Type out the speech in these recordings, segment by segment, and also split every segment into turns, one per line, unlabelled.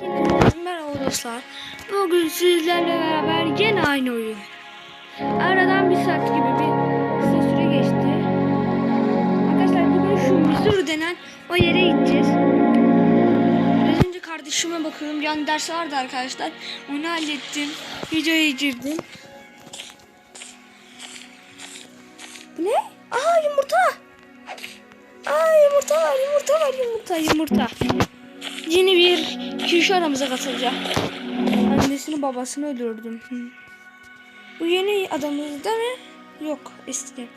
Merhaba dostlar. Bugün sizlerle beraber yine aynı oyun. Aradan bir saat gibi bir süre geçti. Arkadaşlar bugün şu Missouri denen o yere gideceğiz. Biraz önce kardeşime bakıyorum. Yani ders vardı arkadaşlar. Onu hallettim. Videoya girdim. Bu ne? Aa yumurta. Aa yumurta var yumurta var yumurta yumurta. Yeni bir kişi aramıza katılacak. Annesini babasını öldürdüm. Hı. Bu yeni adamımız değil mi? Yok eski.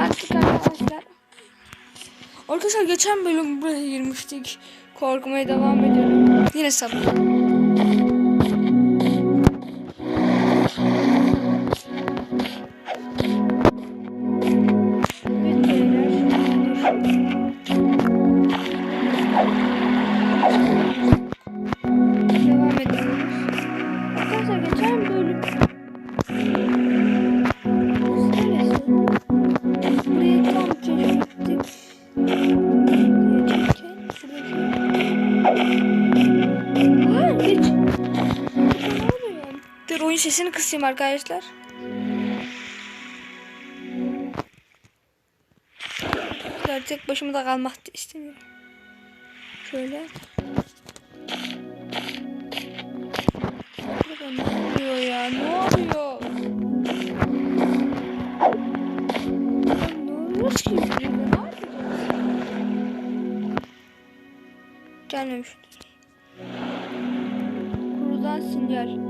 Artık arkadaşlar. Arkadaşlar geçen bölüm buraya girmiştik. Korkmaya devam ediyorum. Yine sabır. Sesini kısayım arkadaşlar. Arkadaşlar tek başıma da kalmak istemiyorum. Şöyle. Ne oluyor ya? Ne oluyor? Ne oluyor ki? burada? Ne yapacağız? Gelmemiştir. Kurulan sinyal.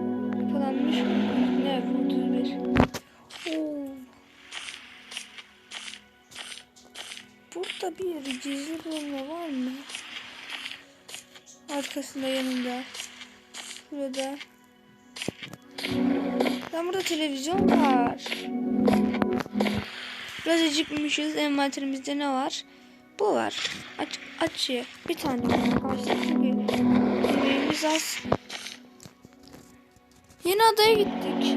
Yakalanmış. Ne? 31. Oo. Burada bir gizli bulma var mı? Arkasında yanında. Burada. Lan burada televizyon var. Biraz acıkmışız. Envanterimizde ne var? Bu var. Aç, aç ye. Bir tane var yemeğimiz az. Yeni adaya gittik.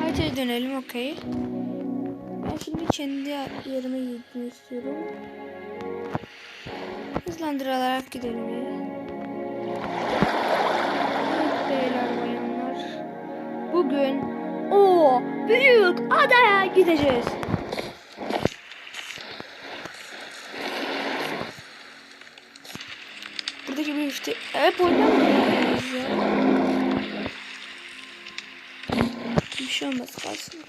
Haritaya dönelim okey. Ben şimdi kendi yerime gitmek istiyorum. Hızlandırarak gidelim. Evet beyler bayanlar. Bugün o büyük adaya gideceğiz. Buradaki bir işte hep oynamıyoruz ya. Bir şey olmaz kalsın.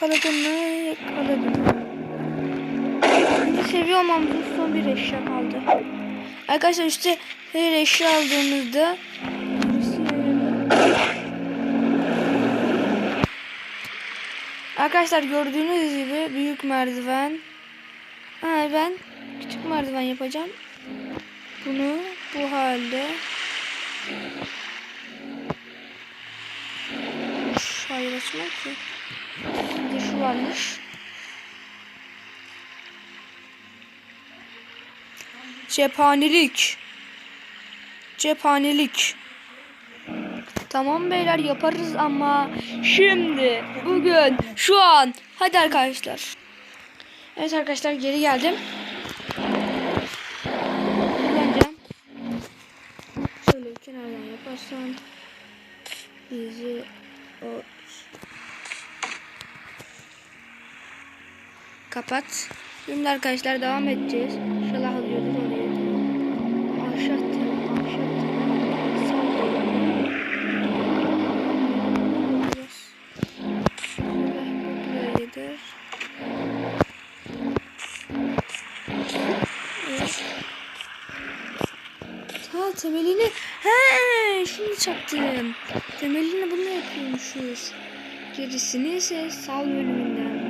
Yakaladım mı? Yakaladım. Seviye olmamızın son bir eşya kaldı. Arkadaşlar işte her eşya aldığımızda Arkadaşlar gördüğünüz gibi büyük merdiven. Ha, ben küçük merdiven yapacağım. Bunu bu halde Hayır açmam ki. Varmış. Cephanelik. Cephanelik. Tamam beyler yaparız ama şimdi bugün şu an hadi arkadaşlar. Evet arkadaşlar geri geldim. Kullanacağım. Şöyle kenardan yaparsan bizi o kapat. Şimdi arkadaşlar devam edeceğiz. İnşallah alıyoruz oraya. Evet. Ta temelini. He, şunu çaktım. Temelini bunu yapıyormuşuz. Gerisini ise sal bölümünden.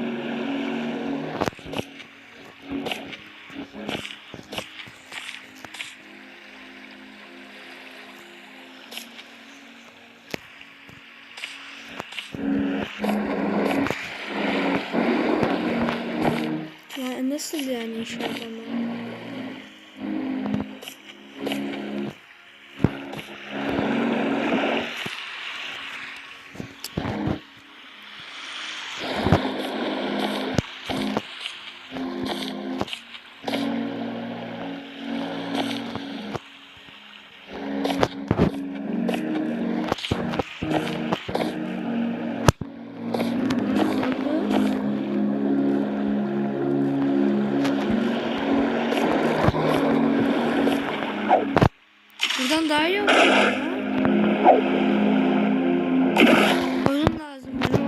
Ya nasıl yani inşallah? Buradan daha iyi olur ya. Oyun lazım bana.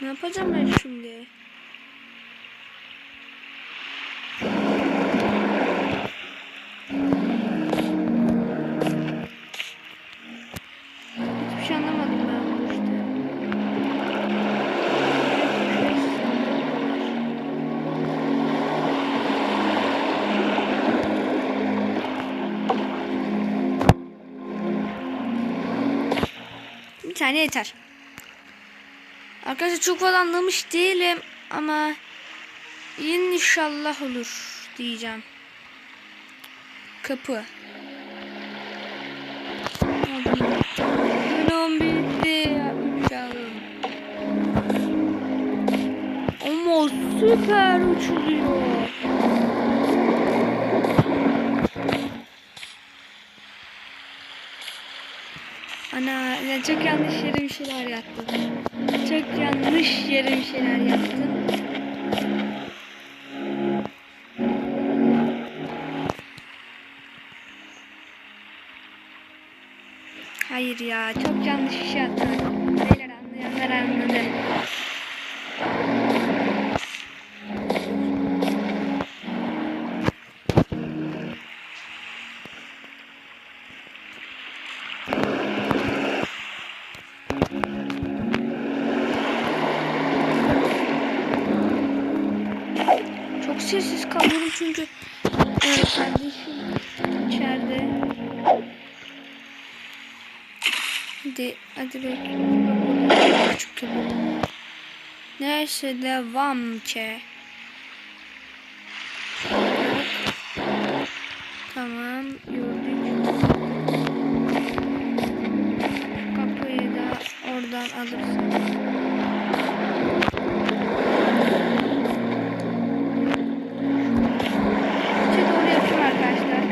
Bakalım. Ne yapacağım ben şimdi? Şey anlamadım ben bu işte. Bir tane yeter. Arkadaşlar çok fazla anlamış değilim ama inşallah olur diyeceğim. Kapı. Günüm. Ama süper uçuluyor. Ana ya çok yanlış yere bir şeyler yaptım. Çok yanlış yere şeyler yaptım. Hayır ya çok yanlış bir şey yaptım. Beyler anlayanlar anladı. Hadi, hadi bekle. Neyse devam ki. Tamam gördük. Kapıyı da oradan alırsın. İçe doğru yapayım arkadaşlar.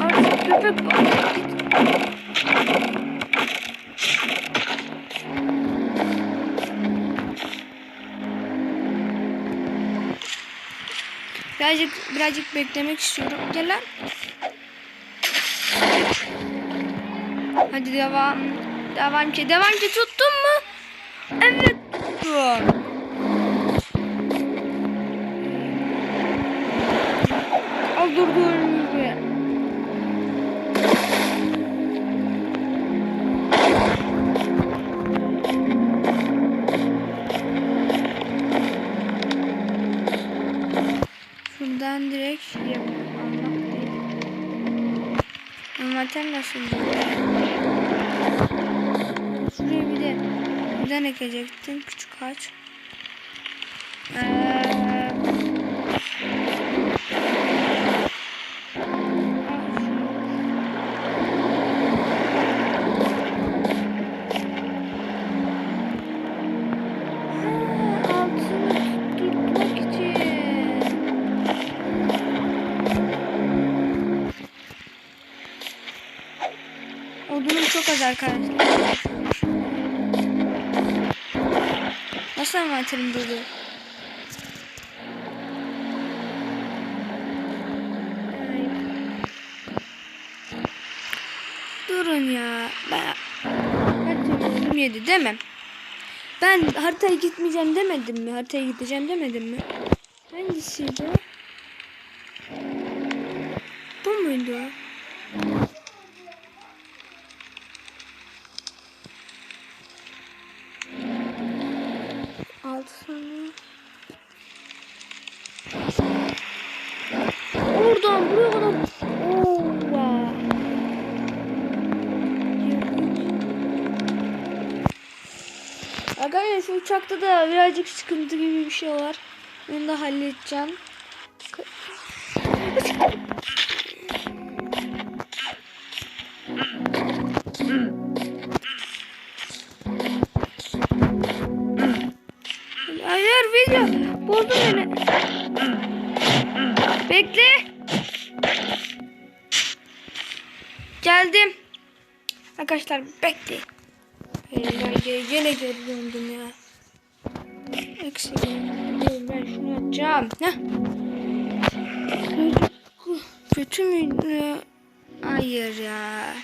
Artık köpek var. Birazcık birazcık beklemek istiyorum. Gel lan. Hadi devam. Devam ki. Devam ki tuttun mu? Evet tuttum. Şuradan direkt. Allah değil. Envanter nasıl? Şuraya bir de neden ekecektim? Küçük ağaç. Ee, Odunum çok az arkadaşlar. envanterim dolu. Durun ya. Ben Haritayı yedi demem. Ben haritaya gitmeyeceğim demedim mi? Haritaya gideceğim demedim mi? Hangisiydi? Bu muydu? Oradan buraya kadar. Ova. Arkadaşlar şu uçakta da birazcık sıkıntı gibi bir şey var. Onu da halledeceğim. Geldim. Arkadaşlar bekle. Yine geri döndüm ya. Eksi Dur, ben şunu açacağım. Heh. Kötü müydü? Hayır ya.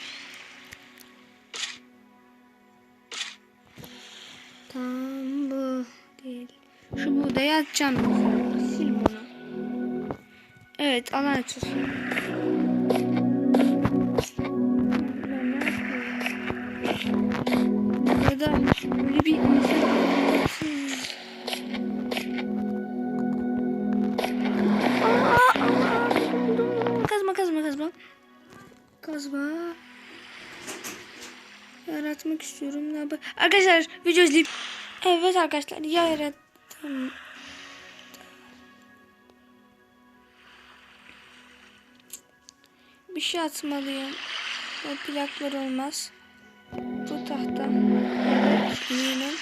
Tamam bu değil. Şu buğdayı atacağım. Sil bunu. Evet alan açılsın. Da böyle bir. Kazma kazma kazma. Kazma. Yaratmak istiyorum. Ne yapayım? Arkadaşlar video izleyip. Evet arkadaşlar yarattım. Bir şey atmalıyım. O plaklar olmaz. Bu tahta. Eminim.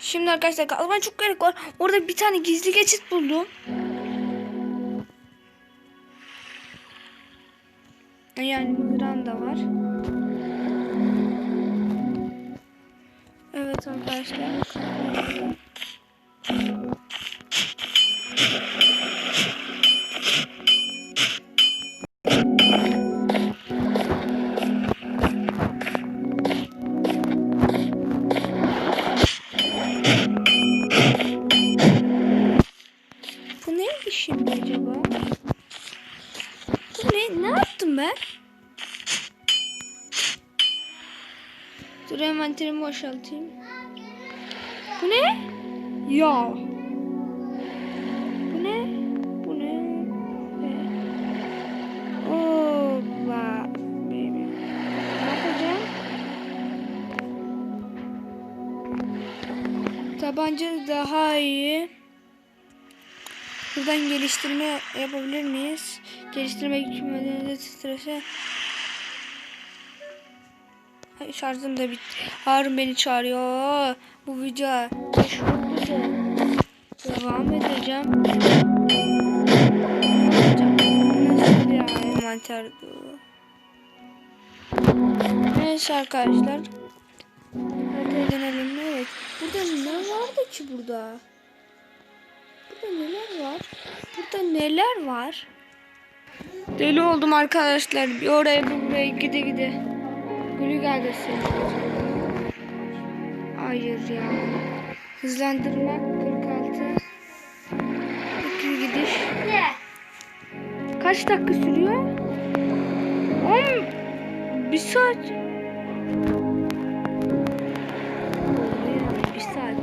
Şimdi arkadaşlar kazma çok gerek var. Orada bir tane gizli geçit buldum. Yani mızrağım da var. Evet arkadaşlar. Boşaltayım. Bu ne? Ya. Bu ne? Bu ne? Ee, Oba. Baby. Ne yapacağım? Tabanca daha iyi. Buradan geliştirme yapabilir miyiz? Geliştirme hükümetinde titrese. Şarjım da bitti. Harun beni çağırıyor. Bu video Devam edeceğim. Nasıl ya envanter? Neyse arkadaşlar. Hadi dönelim. Evet. Burada ne vardı ki burada? Burada neler var? Burada neler var? Deli oldum arkadaşlar. Bir oraya bir buraya gide gide. Gülü geldi Hayır ya. Hızlandırmak 46. İki gidiş. Kaç dakika sürüyor? 10 bir saat. Bir saat.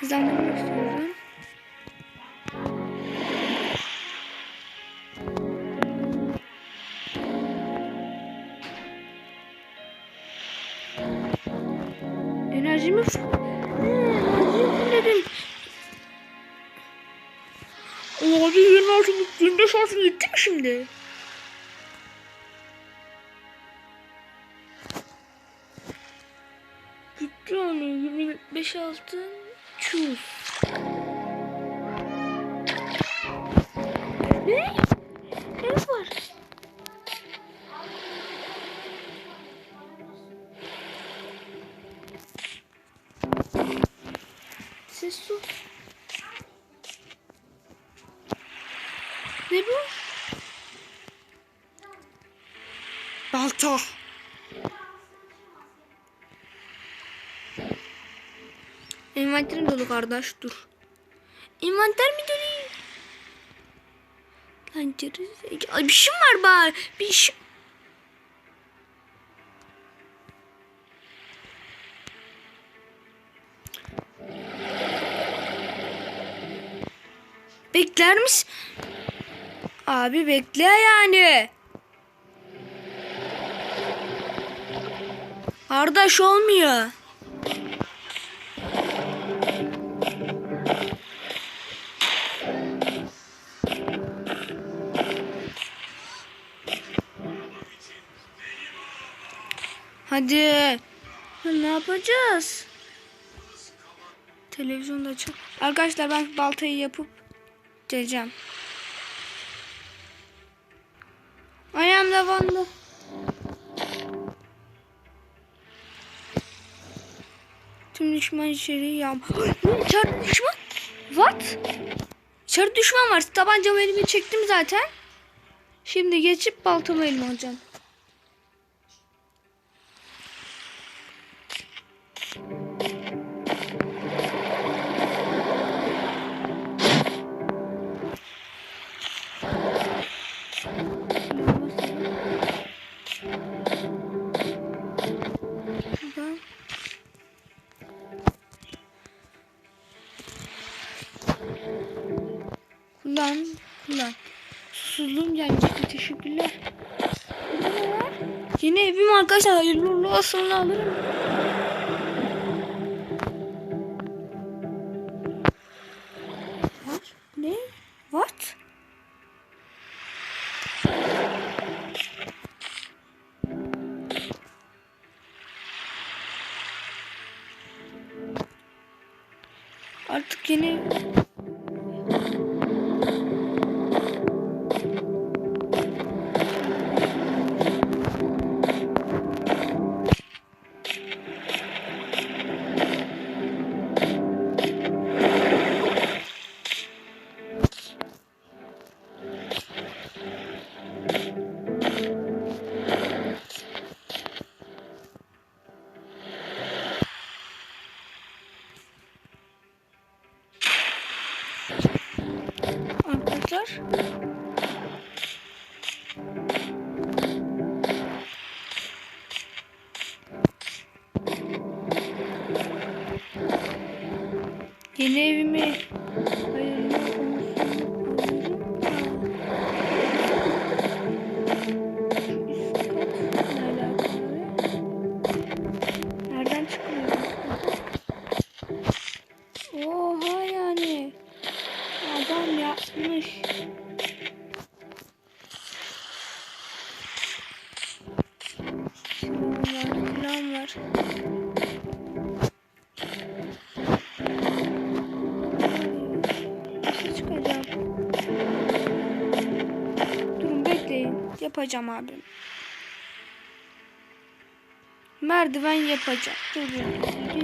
Hızlandırmak istiyorum. Şimdi? Gitti yani 25 altın çuz. Envanterim dolu kardeş dur. Envanter mi dolu? Lan Ay, bir şey var bari. Bir şey. Bekler misin? Abi bekle yani. Kardeş olmuyor. Hadi. Ya Ne yapacağız? Televizyonda açık. Arkadaşlar ben baltayı yapıp geleceğim. Ayağım lavandı. Tüm düşman içeri yağm. İçeride düşman? What? İçeride düşman var. Tabancamı elime çektim zaten. Şimdi geçip baltamı elime alacağım. Arkadaşlar. Hayırlı uğurlu olsun alırım. What? Ne? What? Artık yeni Yapacağım abim. Merdiven yapacağım. Durun.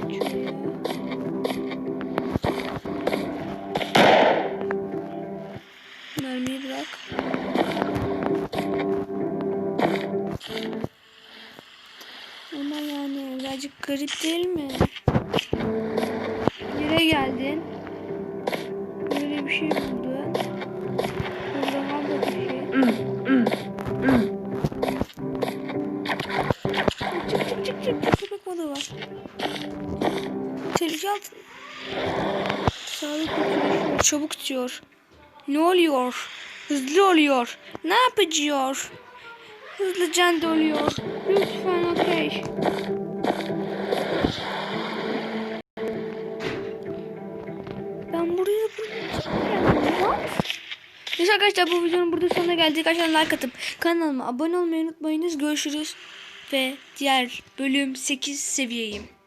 Geç şuraya. Mermiyi bırak. Ama yani birazcık garip değil mi? Yere geldin. Böyle bir şey buldun. Sağlık çabuk diyor. Ne oluyor? Hızlı oluyor. Ne yapıyor? Hızlı can doluyor. Lütfen okey. Ben buraya Neyse arkadaşlar bu videonun burada sonuna geldik. Arkadaşlar like atıp kanalıma abone olmayı unutmayınız. Görüşürüz. Ve diğer bölüm 8 seviyeyim.